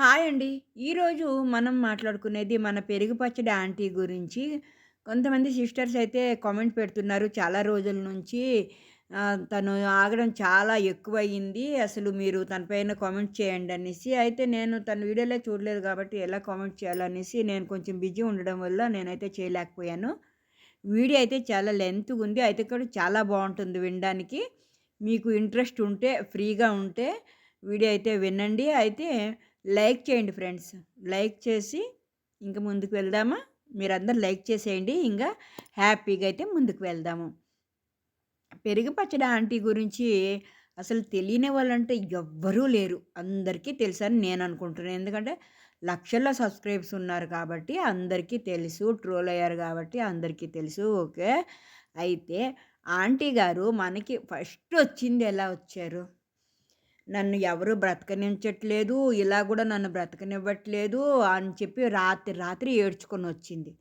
Hi అండి. ఈరోజు మనం మాట్లాడుకునేది మన పెరుగు పచ్చడి ఆంటీ గురించి. కొంతమంది సిస్టర్స్ అయితే కామెంట్ పెడుతున్నారు చాలా రోజుల నుంచి తను ఆగడం చాలా ఎక్కువయింది. అసలు మీరు తనపైన కామెంట్ చేయండి అనేసి. అయితే నేను తన వీడియోలే చూడలేదు కాబట్టి ఎలా కామెంట్ చేయాలనేసి నేను కొంచెం బిజీ ఉండడం వల్ల నేనైతే చేయలేకపోయాను. వీడియో అయితే చాలా లెంగ్త్‌గుంది. అయితే కూడా చాలా బాగుంటుంది వినడానికి. మీకు ఇంట్రెస్ట్ ఉంటే ఫ్రీగా ఉంటే వీడియో అయితే వినండి. అయితే లైక్ చేయండి ఫ్రెండ్స్. లైక్ చేసి ఇంకా ముందుకు వెళ్దామా? మీరందరూ లైక్ చేసేయండి. ఇంకా హ్యాపీగా అయితే ముందుకు వెళ్దాము. పెరుగు పచ్చడి ఆంటీ గురించి అసలు తెలియని వాళ్ళంటే ఎవ్వరూ లేరు. అందరికీ తెలుసని నేను అనుకుంటున్నాను. ఎందుకంటే లక్షల్లో సబ్స్క్రైబ్స్ ఉన్నారు కాబట్టి అందరికీ తెలుసు. ట్రోల్ అయ్యారు కాబట్టి అందరికీ తెలుసు. ఓకే. అయితే ఆంటీ గారు మనకి ఫస్ట్ వచ్చింది ఎలా వచ్చారు? నన్ను ఎవరు బ్రతకనించట్లేదు. ఇలా కూడా నన్ను బ్రతకనివ్వట్లేదు అని చెప్పి రాత్రి రాత్రి ఏడ్చుకొనొచ్చింది.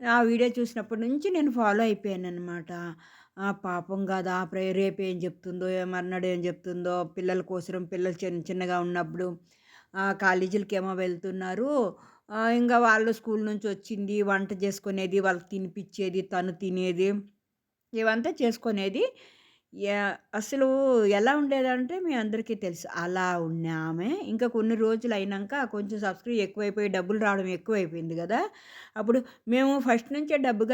ఆ వీడియో చూసినప్పటి నుంచి నేను ఫాలో అయిపోయాను అనమాట పాపం కదా ప్రే ఏం చెప్తుందో మర్నాడు ఏం చెప్తుందో పిల్లల కోసరం పిల్లలు చిన్న చిన్నగా ఉన్నప్పుడు కాలేజీలకి కాలేజీలకేమో వెళ్తున్నారు. ఇంకా వాళ్ళు స్కూల్ నుంచి వచ్చింది, వంట చేసుకునేది, వాళ్ళకి తినిపించేది తను తినేది, ఇవంతా చేసుకునేది. అసలు ఎలా ఉండేదంటే మీ అందరికీ తెలుసు. అలా ఉన్న ఆమె ఇంకా కొన్ని రోజులు అయినాక కొంచెం సబ్స్క్రైబ్ ఎక్కువైపోయి డబ్బులు రావడం ఎక్కువైపోయింది కదా అప్పుడు మేము ఫస్ట్ నుంచే డబ్బు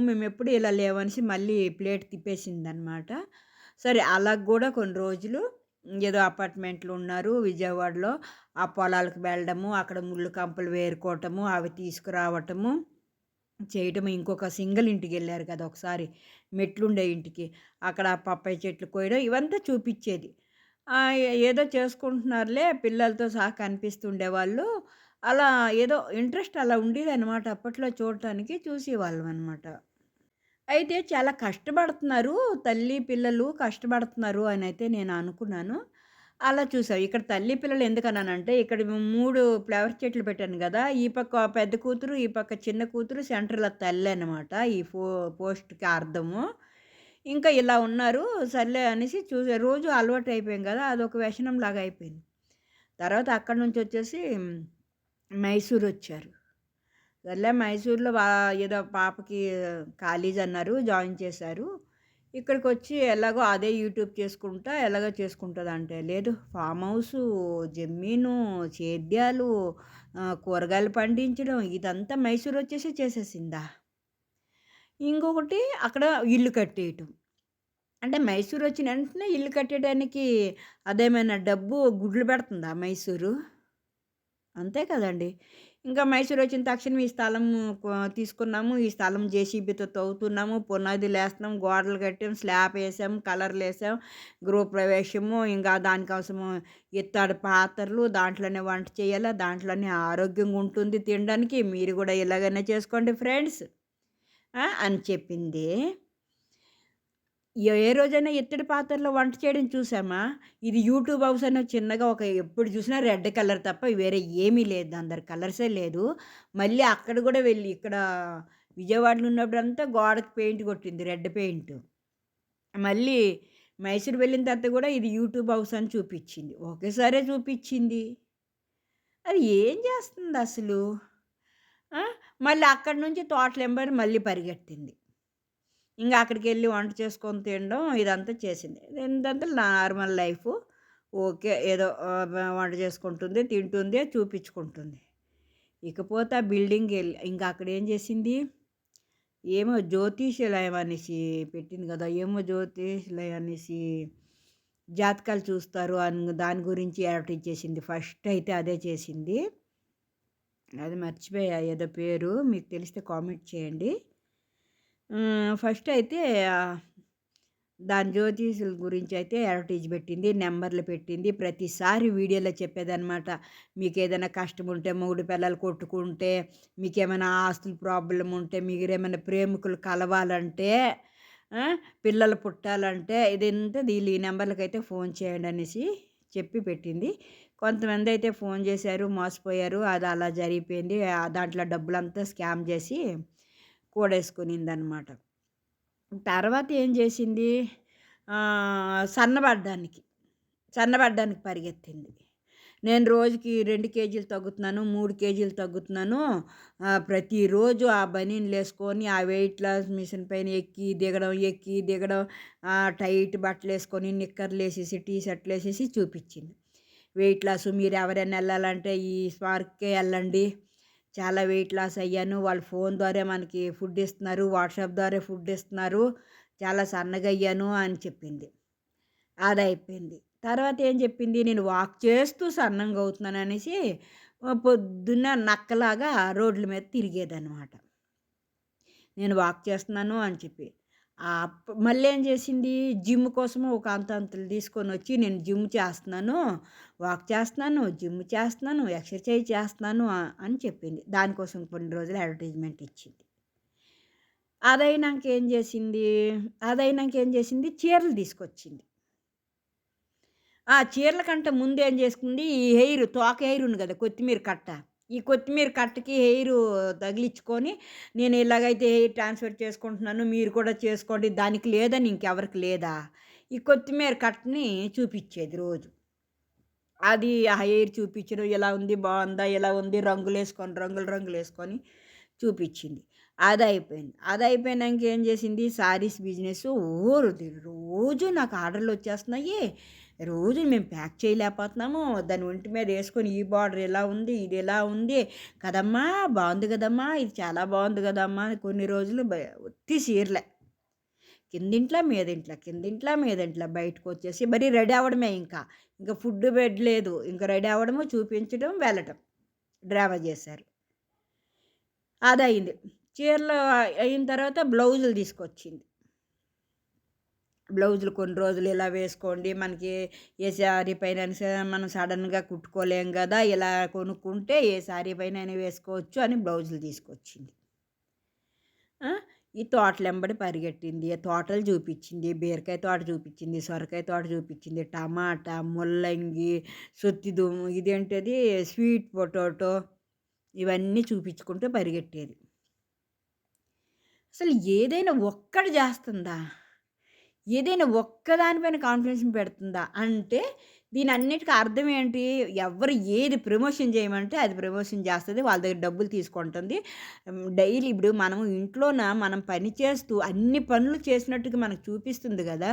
మేము ఎప్పుడు ఇలా లేవనేసి మళ్ళీ ప్లేట్ తిప్పేసిందనమాట. సరే అలా కూడా కొన్ని రోజులు ఏదో అపార్ట్మెంట్లు ఉన్నారు విజయవాడలో. ఆ పొలాలకు వెళ్ళడము, అక్కడ ముళ్ళు కంపలు వేరుకోవటము, అవి తీసుకురావటము, చేయటం ఇంకొక సింగిల్ ఇంటికెళ్ళారు కదా! ఒకసారి మెట్లుండే ఇంటికి. అక్కడ పప్పాయి చెట్లు కోయడం ఇవంతా చూపించేది ఏదో చేసుకుంటున్నారులే పిల్లలతో సహా కనిపిస్తుండేవాళ్ళు. అలా ఏదో ఇంట్రెస్ట్ అలా ఉండేది అనమాట అప్పట్లో చూడటానికి చూసేవాళ్ళం అనమాట అయితే చాలా కష్టపడుతున్నారు. తల్లి, పిల్లలు కష్టపడుతున్నారు అని అయితే నేను అనుకున్నాను. అలా చూసావు ఇక్కడ తల్లి, పిల్లలు ఎందుకన్నానంటే ఇక్కడ మూడు ఫ్లవర్ చెట్లు పెట్టాను కదా ఈ పక్క పెద్ద కూతురు, ఈ పక్క చిన్న కూతురు, సెంటర్‌లో తల్లి అనమాట ఈ ఫో పోస్ట్‌కి అర్థము. ఇంకా ఇలా ఉన్నారు. సర్లే అనేసి చూసే రోజు అలవాటు అయిపోయాం కదా అదొక వ్యసనంలాగా అయిపోయింది. తర్వాత అక్కడి మైసూర్ వచ్చారు సర్లే మైసూర్‌లో ఏదో పాపకి కాలేజ్ అన్నారు. జాయిన్ చేశారు. ఇక్కడికి వచ్చి ఎలాగో అదే యూట్యూబ్ చేసుకుంటా ఎలాగో చేసుకుంటదంటే, లేదు ఫామ్ హౌసు, జమ్మీను సేద్యాలు, కూరగాయలు పండించడం ఇదంతా మైసూరొచ్చేసి చేసేసిందా? ఇంకొకటి అక్కడ ఇల్లు కట్టేయటం. అంటే మైసూరొచ్చిన వెంటనే ఇల్లు కట్టేయడానికి అదేమైనా డబ్బు గుడ్లు పెడుతుందా మైసూరు? అంతే కదండి ఇంకా మైసూరొచ్చిన తక్షణం ఈ స్థలం తీసుకున్నాము. ఈ స్థలం జేసీబీతో తవ్వుతున్నాము. పునాది లేస్తున్నాం గోడలు కట్టాం, స్లాబ్ వేసాము కలర్లు వేసాం గృహప్రవేశము, ఇంకా దానికోసము ఇత్తడి పాత్రలు, దాంట్లోనే వంట చేయాలా, దాంట్లోనే ఆరోగ్యంగా ఉంటుంది తినడానికి. మీరు కూడా ఇలాగనే చేసుకోండి ఫ్రెండ్స్. అని చెప్పింది. ఏ ఏ రోజైనా ఇత్తడి పాత్రలో వంట చేయడం చూసామా? ఇది యూట్యూబ్ హౌస్ అని చిన్నగా ఒక ఎప్పుడు చూసినా రెడ్ కలర్ తప్ప వేరే ఏమీ లేదు. అందరు కలర్సే లేదు. మళ్ళీ అక్కడ కూడా వెళ్ళి ఇక్కడ విజయవాడలో ఉన్నప్పుడంతా గోడకి పెయింట్ కొట్టింది రెడ్ పెయింట్. మళ్ళీ మైసూర్ వెళ్ళిన తర్వాత కూడా ఇది యూట్యూబ్ హౌస్ అని చూపించింది ఒకేసారే చూపించింది అది ఏం చేస్తుంది అసలు మళ్ళీ అక్కడి నుంచి తోటలెంబర్ మళ్ళీ పరిగెట్టింది. ఇంగ అక్కడికెళ్ళి వంట చేసుకొని తినడం ఇదంతా చేసింది. ఇదంతా నార్మల్ లైఫ్ ఓకే. ఏదో వంట చేసుకుంటుంది, తింటుంది, చూపించుకుంటుంది ఇకపోతే ఆ బిల్డింగ్ వెళ్ళి ఇంకా అక్కడ ఏం చేసింది? ఏమో జ్యోతిష్యలయం అనేసి పెట్టింది కదా ఏమో జ్యోతిష్యలయం అనేసి జాతకాలు చూస్తారు అని దాని గురించి అడ్వర్టైజ్ చేసింది. ఫస్ట్ అయితే అదే చేసింది. అది మర్చిపోయా ఏదో పేరు. మీకు తెలిస్తే కామెంట్ చేయండి. ఫస్ట్ అయితే దాని జ్యోతిషుల గురించి అయితే అడ్వర్టైజ్ పెట్టింది. నెంబర్లు పెట్టింది. ప్రతిసారి వీడియోలో చెప్పేదనమాట. మీకేదైనా కష్టం ఉంటే, మొగుడు పిల్లలు కొట్టుకుంటే, మీకేమైనా ఆస్తుల ప్రాబ్లం ఉంటే, మీరేమైనా ప్రేమికులు కలవాలంటే, పిల్లలు పుట్టాలంటే ఇదంతా వీళ్ళు ఈ అయితే ఫోన్ చేయండి అనేసి చెప్పి పెట్టింది. కొంతమంది అయితే ఫోన్ చేశారు, మోసపోయారు. అది అలా జరిగిపోయింది. దాంట్లో డబ్బులంతా స్కామ్ చేసి కూడేసుకునిందనమాట. తర్వాత ఏం చేసింది? సన్నబడ్డానికి, సన్నబడ్డానికి పరిగెత్తింది. నేను రోజుకి రెండు కేజీలు తగ్గుతున్నాను, మూడు కేజీలు తగ్గుతున్నాను. ప్రతిరోజు ఆ బనీన్‌లేసుకొని, ఆ వెయిట్ లాస్ మిషన్ పైన ఎక్కి, దిగడం, ఎక్కి, దిగడం, ఆహ్, టైట్ నిక్కర్లు వేసేసి టీ షర్ట్లు వేసేసి చూపించింది వెయిట్ లాస్ మీరు ఎవరైనా వెళ్ళాలంటే ఈ స్పార్క్‌కే వెళ్ళండి చాలా వెయిట్ లాస్ అయ్యాను. వాళ్ళు ఫోన్ ద్వారా మనకి ఫుడ్ ఇస్తున్నారు. వాట్సాప్ ద్వారా ఫుడ్ ఇస్తున్నారు. చాలా సన్నగయ్యాను అని చెప్పింది. అది అయిపోయింది తర్వాత ఏం చెప్పింది, నేను వాక్ చేస్తూ సన్నంగా అవుతున్నాను అనేసి పొద్దున్న నక్కలాగా రోడ్ల మీద తిరిగేదనమాట. నేను వాక్ చేస్తున్నాను అని చెప్పి. మళ్ళీ ఏం చేసింది, జిమ్ కోసం ఒక అంతంతులు తీసుకొని వచ్చి నేను జిమ్ చేస్తున్నాను, వాక్ చేస్తున్నాను, జిమ్ చేస్తున్నాను, ఎక్సర్సైజ్ చేస్తున్నాను అని చెప్పింది. దానికోసం కొన్ని రోజులు అడ్వర్టైజ్‌మెంట్ ఇచ్చింది. అదైనాక ఏం చేసింది, అదైనాక ఏం చేసింది, చీరలు తీసుకొచ్చింది. ఆ! చీరల కంటే ముందేం చేసుకుంది, ఈ హెయిర్ తోక హెయిర్ ఉంది కదా! కొత్తిమీర కట్ట. ఈ కొత్తిమీర కట్టకి హెయిర్ తగిలించుకొని, నేను ఇలాగైతే హెయిర్ ట్రాన్స్‌ఫర్ చేసుకుంటున్నాను. మీరు కూడా చేసుకోండి. దానికి లేదని ఇంకెవరికి లేదా? ఈ కొత్తిమీర కట్టని చూపించేది రోజు. అది ఆ హెయిర్ చూపించడం ఎలా ఉంది, బాగుందా ఎలా ఉంది, రంగులు వేసుకొని రంగులు రంగులు వేసుకొని చూపించింది అది అయిపోయింది అది అయిపోయినాక ఏం చేసింది, శారీస్ బిజినెస్ ఊరు రోజు నాకు ఆర్డర్లు వచ్చేస్తున్నాయి రోజు మేము ప్యాక్ చేయలేకపోతున్నాము. దాని ఒంటి మీద వేసుకొని ఈ బార్డర్ ఇలా ఉంది, ఇది ఇలా ఉంది. కదమ్మా! బాగుంది కదమ్మా! ఇది చాలా బాగుంది కదమ్మా! అని కొన్ని రోజులు ఒత్తి చీరలే కిందింట్లో మీదింట్లో కిందింట్లో మీదింట్లో బయటకు బయటకొచ్చేసి మరి రెడీ అవ్వడమే ఇంకా. ఇంకా ఫుడ్ బెడ్ లేదు. ఇంకా రెడీ అవ్వడము, చూపించడం, వెళ్ళటం. డ్రామా చేశారు. అదయింది. చీరలు అయిన తర్వాత బ్లౌజులు తీసుకొచ్చింది. బ్లౌజులు కొన్ని రోజులు ఇలా వేసుకోండి. మనకి ఏ శారీ పైన సరే మనం సడన్గా కుట్టుకోలేం కదా ఇలా కొనుక్కుంటే ఏ శారీ పైన వేసుకోవచ్చు అని బ్లౌజులు తీసుకొచ్చింది. ఈ ఈ తోటలెంబడి పరిగెట్టింది. తోటలు చూపించింది బీరకాయ తోట చూపించింది సొరకాయ తోట చూపించింది టమాటా, ముల్లంగి, సొత్తి దుమ్ము ఇదేంటది స్వీట్ పొటాటో ఇవన్నీ చూపించుకుంటూ పరిగెట్టేది. అసలు ఏదైనా ఒక్కడు చేస్తుందా? ఏదైనా ఒక్కదానిపైన కాన్ఫిడెన్స్ పెడుతుందా? అంటే దీని అన్నిటికీ అర్థం ఏంటి? ఎవ్వరు ఏది ప్రమోషన్ చేయమంటే అది ప్రమోషన్ చేస్తుంది వాళ్ళ దగ్గర డబ్బులు తీసుకుంటుంది. డైలీ ఇప్పుడు మనం ఇంట్లోన మనం పని చేస్తూ అన్ని పనులు చేసినట్టుగా మనకు చూపిస్తుంది కదా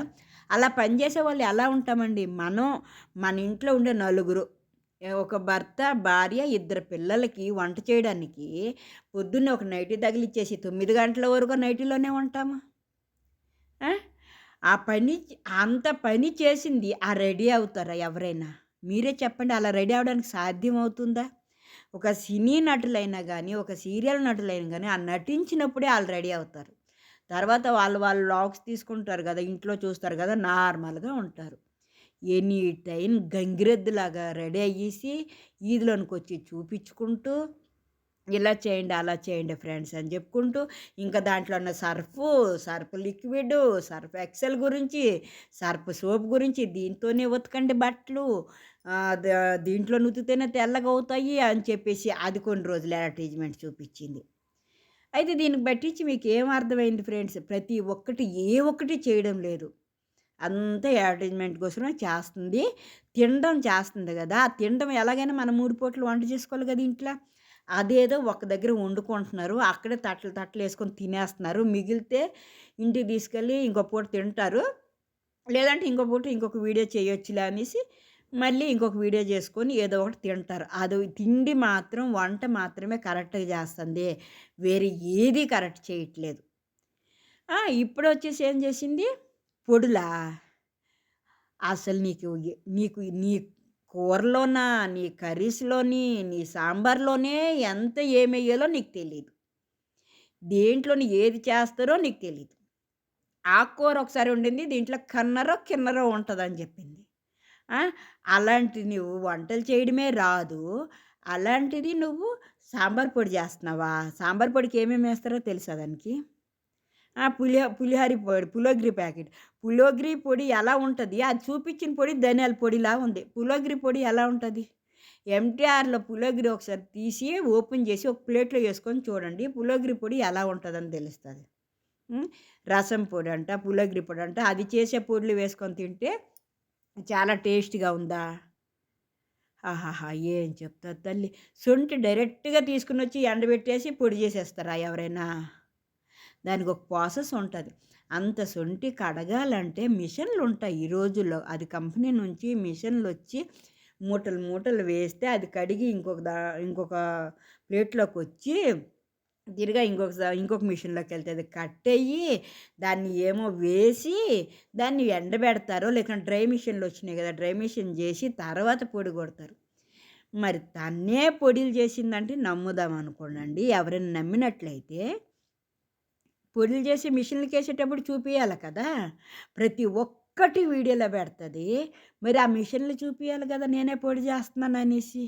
అలా పని చేసేవాళ్ళు ఎలా ఉంటామండి? మనం మన ఇంట్లో ఉండే నలుగురు ఒక భర్త, భార్య, ఇద్దరు పిల్లలకి వంట చేయడానికి పొద్దున్నే ఒక నైటీ తగిలిచ్చేసి తొమ్మిది గంటల వరకు నైటీలోనే ఉంటామా? ఆ! పని అంత పని చేసింది ఆ రెడీ అవుతారా ఎవరైనా? మీరే చెప్పండి. అలా రెడీ అవ్వడానికి సాధ్యమవుతుందా? ఒక సినీ నటులైనా కానీ ఒక సీరియల్ నటులైనా కానీ ఆ నటించినప్పుడే వాళ్ళు రెడీ అవుతారు. తర్వాత వాళ్ళు వాళ్ళు లాక్స్ తీసుకుంటారు కదా ఇంట్లో చూస్తారు కదా నార్మల్‌గా ఉంటారు. ఎనీ టైం గంగిరెద్దులాగా రెడీ అయ్యేసి ఈద్లోనికొచ్చి చూపించుకుంటూ ఇలా చేయండి, అలా చేయండి ఫ్రెండ్స్ అని చెప్పుకుంటూ, ఇంకా దాంట్లో ఉన్న Surf Surf liquid Surf Excel గురించి, సర్ఫ్ సోప్ గురించి, దీంతోనే ఉతకండి బట్టలు. దీంట్లో నుతితేనే తెల్లగా అవుతాయి అని చెప్పేసి అది కొన్ని రోజులు అడ్వర్టైజ్‌మెంట్ చూపించింది అయితే దీనికి బట్టించి మీకు ఏం అర్థమైంది ఫ్రెండ్స్? ప్రతి ఒక్కటి ఏ ఒక్కటి చేయడం లేదు. అంతా అడ్వర్టైజ్‌మెంట్ కోసమే చేస్తుంది. తినడం చేస్తుంది కదా తినడం ఎలాగైనా మనం మూడు పూటలు వంట చేసుకోవాలి కదా ఇంట్లో అదేదో ఒక దగ్గర వండుకుంటున్నారు. అక్కడే తట్టలు వేసుకొని తినేస్తున్నారు. మిగిలితే ఇంటికి తీసుకెళ్ళి ఇంకో పూట తింటారు. లేదంటే ఇంకో పూట ఇంకొక వీడియో చేయొచ్చులే అనేసి మళ్ళీ ఇంకొక వీడియో చేసుకొని ఏదో ఒకటి తింటారు. అది తిండి మాత్రం వంట మాత్రమే కరెక్ట్‌గా చేస్తుంది. వేరే ఏది కరెక్ట్ చేయట్లేదు. ఇప్పుడు వచ్చేసి ఏం చేసింది? పొడులా? అసలు నీకు నీకు నీ కూరలోనా, నీ కర్రీస్‌లోని, నీ సాంబార్‌లోనే ఎంత ఏమెయ్యాలో నీకు తెలియదు దేంట్లోని ఏది చేస్తారో నీకు తెలీదు. ఆకుకూర ఒకసారి ఉండింది దీంట్లో కన్నరో, కిన్నరో ఉంటుందని చెప్పింది. అలాంటి నువ్వు వంటలు చేయడమే రాదు. అలాంటిది నువ్వు సాంబార్ పొడి చేస్తున్నావా? సాంబార్ పొడికి ఏమేమి వేస్తారో తెలుసా దానికి? పులి పులిహో పులిహోర పొడి, పులోగ్రి ప్యాకెట్. పులోగ్రి పొడి ఎలా ఉంటుంది అది చూపించిన పొడి ధనియాల పొడిలా ఉంది. పులోగ్రి పొడి ఎలా ఉంటుంది ఎంటీఆర్‌లో పులోగిరి ఒకసారి తీసి ఓపెన్ చేసి ఒక ప్లేట్‌లో వేసుకొని చూడండి. పులోగిరి పొడి ఎలా ఉంటుందని తెలుస్తుంది రసం పొడి అంట పులోగిరి పొడి అంట అది చేసే పొడులు వేసుకొని తింటే చాలా టేస్ట్‌గా ఉందా? ఆహాహా! ఏం చెప్తారు తల్లి. సొంటి డైరెక్ట్‌గా తీసుకుని వచ్చి ఎండబెట్టేసి పొడి చేసేస్తారా ఎవరైనా? దానికొక ప్రాసెస్ ఉంటుంది అంత సొంటి కడగాలంటే మిషన్లు ఉంటాయి ఈ రోజుల్లో. అది కంపెనీ నుంచి మిషన్లు వచ్చి మూటలు మూటలు వేస్తే అది కడిగి ఇంకొక దా ఇంకొక ప్లేట్‌లోకొచ్చి తిరిగా ఇంకొక ఇంకొక మిషన్లోకి మిషన్‌లోకెళ్తది. కట్టయ్యి దాన్ని ఏమో వేసి దాన్ని ఎండబెడతారో లేకుంటే డ్రై మిషన్లు వచ్చినాయి కదా డ్రై మిషన్ చేసి తర్వాత పొడి కొడతారు మరి తన్నే పొడిలు చేసిందంటే నమ్ముదాం అనుకోండి ఎవరైనా నమ్మినట్లయితే పొడిలు చేసి మిషన్‌లకేసేటప్పుడు చూపించాలి కదా! ప్రతి ఒక్కటి వీడియోలో పెడుతుంది మరి ఆ మిషన్‌లు చూపించాలి కదా నేనే పొడి చేస్తున్నాను అనేసి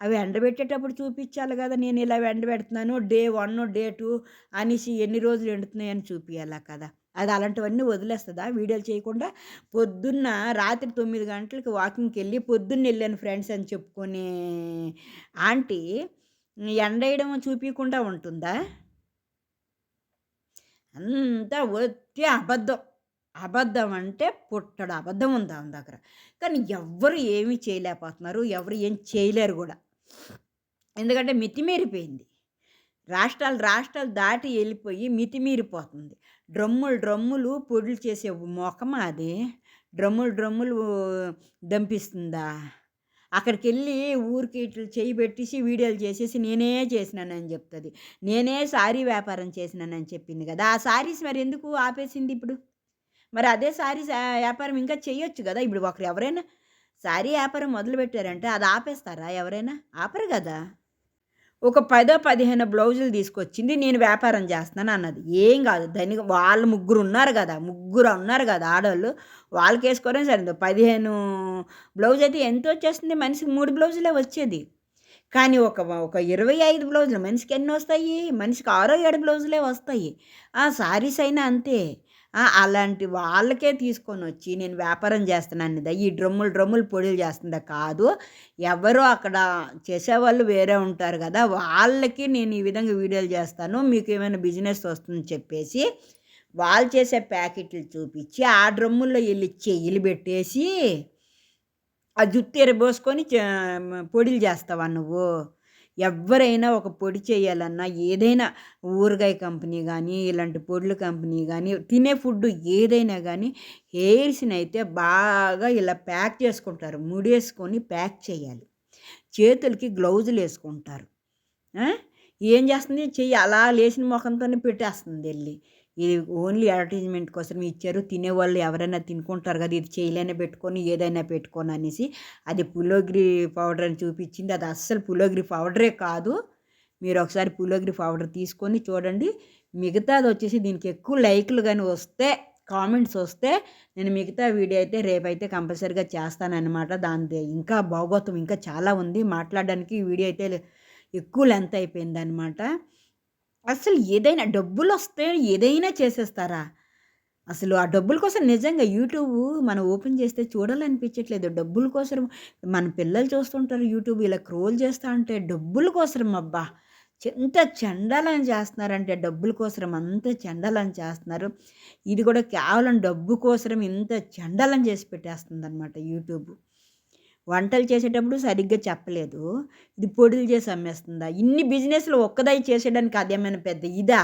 అవి ఎండబెట్టేటప్పుడు చూపించాలి కదా నేను ఇలా ఎండబెడుతున్నాను. డే వన్ డే టూ అనేసి ఎన్ని రోజులు ఎండుతున్నాయని చూపియాలా కదా! అది అలాంటివన్నీ వదిలేస్తుందా వీడియోలు చేయకుండా? పొద్దున్న రాత్రి తొమ్మిది గంటలకు వాకింగ్కి వెళ్ళి పొద్దున్న వెళ్ళాను ఫ్రెండ్స్ అని చెప్పుకునే ఆంటీ ఎండేయడం చూపించకుండా ఉంటుందా? అంతా ఒట్టి అబద్ధం. అబద్ధం అంటే పుట్టడు అబద్ధం ఉంది ఆమె దగ్గర. కానీ ఎవ్వరు ఏమి చేయలేకపోతున్నారు. ఎవరు ఏం చేయలేరు కూడా ఎందుకంటే మితిమీరిపోయింది. రాష్ట్రాలు రాష్ట్రాలు దాటి వెళ్ళిపోయి మితిమీరిపోతుంది. డ్రమ్ములు డ్రమ్ములు పొడులు చేసే మొఖమా అది? డ్రమ్ములు డ్రమ్ములు దంపిస్తుందా? అక్కడికెళ్ళి ఊరికి ఇట్లా చేయి పెట్టేసి వీడియోలు చేసేసి నేనే చేసినానని చెప్తుంది నేనే సారీ వ్యాపారం చేసినానని చెప్పింది కదా ఆ సారీస్ మరి ఎందుకు ఆపేసింది ఇప్పుడు? మరి అదే సారీస్ వ్యాపారం ఇంకా చేయొచ్చు కదా ఇప్పుడు ఒకరు ఎవరైనా సారీ వ్యాపారం మొదలుపెట్టారంటే అది ఆపేస్తారా ఎవరైనా? ఆపరు కదా ఒక పదో, 15 బ్లౌజులు తీసుకొచ్చింది. నేను వ్యాపారం చేస్తున్నాను అన్నది. ఏం కాదు దానికి వాళ్ళు ముగ్గురు ఉన్నారు కదా ముగ్గురు ఉన్నారు కదా ఆడవాళ్ళు వాళ్ళకి వాళ్ళకేసుకోవడం సరిపోదు. 15 బ్లౌజ్ అయితే ఎంతొచ్చేస్తుంది? మనిషికి మూడు బ్లౌజులే వచ్చేది. కానీ ఒక ఒక 25 బ్లౌజులు మనిషికి ఎన్ని వస్తాయి మనిషికి ఆరో, ఏడు బ్లౌజులే వస్తాయి. ఆ శారీస్ అయినా అంతే. అలాంటి వాళ్ళకే తీసుకొని వచ్చి నేను వ్యాపారం చేస్తున్నాను ఈ డ్రమ్ములు డ్రమ్ములు పొడులు చేస్తుందా? కాదు. ఎవరో అక్కడ చేసేవాళ్ళు వేరే ఉంటారు కదా వాళ్ళకి నేను ఈ విధంగా వీడియోలు చేస్తాను. మీకు ఏమైనా బిజినెస్ వస్తుందని చెప్పేసి వాళ్ళు చేసే ప్యాకెట్లు చూపిచ్చి ఆ డ్రమ్ముల్లో వెళ్ళి చెయ్యిలు పెట్టేసి ఆ జుట్టు ఎరబోసుకొని చ పొడిలు చేస్తావా నువ్వు? ఎవరైనా ఒక పొడి చేయాలన్నా ఏదైనా ఊరగాయ కంపెనీ కానీ ఇలాంటి పొడుల కంపెనీ కానీ తినే ఫుడ్ ఏదైనా కానీ హెయిర్స్ని అయితే బాగా ఇలా ప్యాక్ చేసుకుంటారు. ముడేసుకొని ప్యాక్ చేయాలి. చేతులకి గ్లౌజులు వేసుకుంటారు ఏం చేస్తుంది? చెయ్యి అలా లేచిన ముఖంతోనే పెట్టేస్తుంది వెళ్ళి ఇది ఓన్లీ అడ్వర్టైజ్‌మెంట్ కోసం ఇచ్చారు. తినేవాళ్ళు ఎవరైనా తినుకుంటారు కదా ఇది చేయలేనే పెట్టుకొని ఏదైనా పెట్టుకొని అనేసి. అది పులోగ్రి పౌడర్ అని చూపించింది అది అస్సలు పులోగ్రి పౌడరే కాదు. మీరు ఒకసారి పులోగ్రి పౌడర్ తీసుకొని చూడండి. మిగతాదొచ్చేసి దీనికి ఎక్కువ లైక్లు కానీ వస్తే, కామెంట్స్ వస్తే నేను మిగతా వీడియో అయితే రేపైతే కంపల్సరీగా చేస్తానన్నమాట దాని ఇంకా భాగోతం ఇంకా చాలా ఉంది. మాట్లాడడానికి వీడియో అయితే ఎక్కువ లెంత్ అయిపోయిందనమాట. అసలు ఏదైనా డబ్బులు వస్తే ఏదైనా చేసేస్తారా? అసలు ఆ డబ్బుల కోసం నిజంగా యూట్యూబ్ మనం ఓపెన్ చేస్తే చూడాలనిపించట్లేదు. డబ్బుల కోసరం మన పిల్లలు చూస్తుంటారు యూట్యూబ్ ఇలా క్రోల్ చేస్తా ఉంటే డబ్బుల కోసరం అబ్బా! ఎంత చెండాలని చేస్తున్నారంటే డబ్బుల కోసరం అంత చెండాలని చేస్తున్నారు. ఇది కూడా కేవలం డబ్బు కోసరం ఇంత చెండాలని చేసి పెట్టేస్తుందనమాట యూట్యూబ్ వంటలు చేసేటప్పుడు సరిగ్గా చెప్పలేదు. ఇది పొడులు చేసి అమ్మేస్తుందా? ఇన్ని బిజినెస్‌లు ఒక్కదై చేసేయడానికి అదేమైనా పెద్ద ఇదా?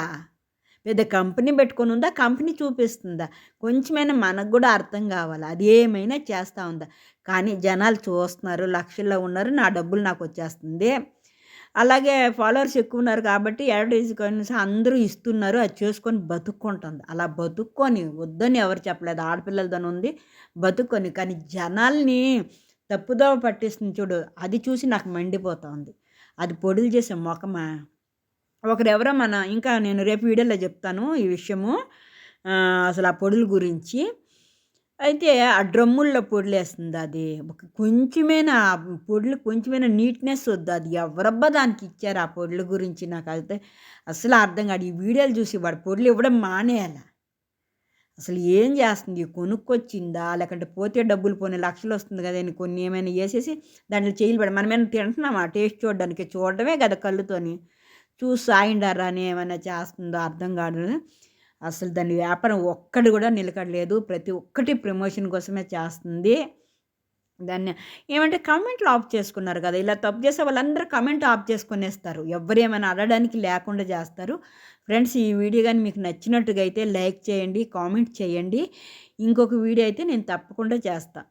పెద్ద కంపెనీ పెట్టుకొని ఉందా కంపెనీ చూపిస్తుందా? కొంచెమైనా మనకు కూడా అర్థం కావాలి అది ఏమైనా చేస్తూ ఉందా? కానీ జనాలు చూస్తున్నారు. లక్షల్లో ఉన్నారు. నా డబ్బులు నాకు వచ్చేస్తుంది అలాగే ఫాలోవర్స్ ఎక్కువ ఉన్నారు కాబట్టి అడ్వర్టైజ్ అందరూ ఇస్తున్నారు. అది చేసుకొని బతుక్కుంటుంది. అలా బతుక్కొని వద్దని ఎవరు చెప్పలేదు. ఆడపిల్లలతోని ఉంది. బతుక్కొని కానీ జనాల్ని తప్పుదోవ పట్టేస్తుంది చూడు. అది చూసి నాకు మండిపోతోంది. అది పొడులు చేసే మొఖమా? ఒకరెవరో మన ఇంకా నేను రేపు వీడియోలో చెప్తాను ఈ విషయము. అసలు ఆ పొడుల గురించి. అయితే ఆ డ్రమ్ముల్లో పొడులేస్తుంది అది. ఒక కొంచెమైన పొడులు కొంచెమైన నీట్‌నెస్ వద్దు. అది ఎవరబ్బా దానికి ఇచ్చారు ఆ పొడుల గురించి నాకు అయితే అసలు అర్థం కాదు. ఈ వీడియోలు చూసి వాడు పొడులు ఇవ్వడం మానేయాల. అసలు ఏం చేస్తుంది? కొనుక్కొచ్చిందా? లేకుంటే పోతే డబ్బులు పోనీ లక్షలొస్తుంది కదా! అని కొన్ని ఏమైనా వేసేసి దాంట్లో చేయలు పెడ మనమేమైనా తింటున్నామా టేస్ట్ చూడడానికి? చూడడమే కదా కళ్ళుతోని. చూసి సాయండారా అని ఏమైనా చేస్తుందో అర్థం కాదు. అసలు దాని వ్యాపారం ఒక్కటి కూడా నిలకడలేదు. ప్రతి ఒక్కటి ప్రమోషన్ కోసమే చేస్తుంది. దాన్ని ఏమంటే కమెంట్లు ఆఫ్ చేసుకున్నారు కదా! ఇలా తప్పు చేసే వాళ్ళందరూ కమెంట్ ఆఫ్ చేసుకునేస్తారు. ఎవ్వరేమైనా అడగడానికి లేకుండా చేస్తారు. ఫ్రెండ్స్ ఈ వీడియో కానీ మీకు నచ్చినట్టుగా అయితే లైక్ చేయండి, కామెంట్ చేయండి. ఇంకొక వీడియో అయితే నేను తప్పకుండా చేస్తాను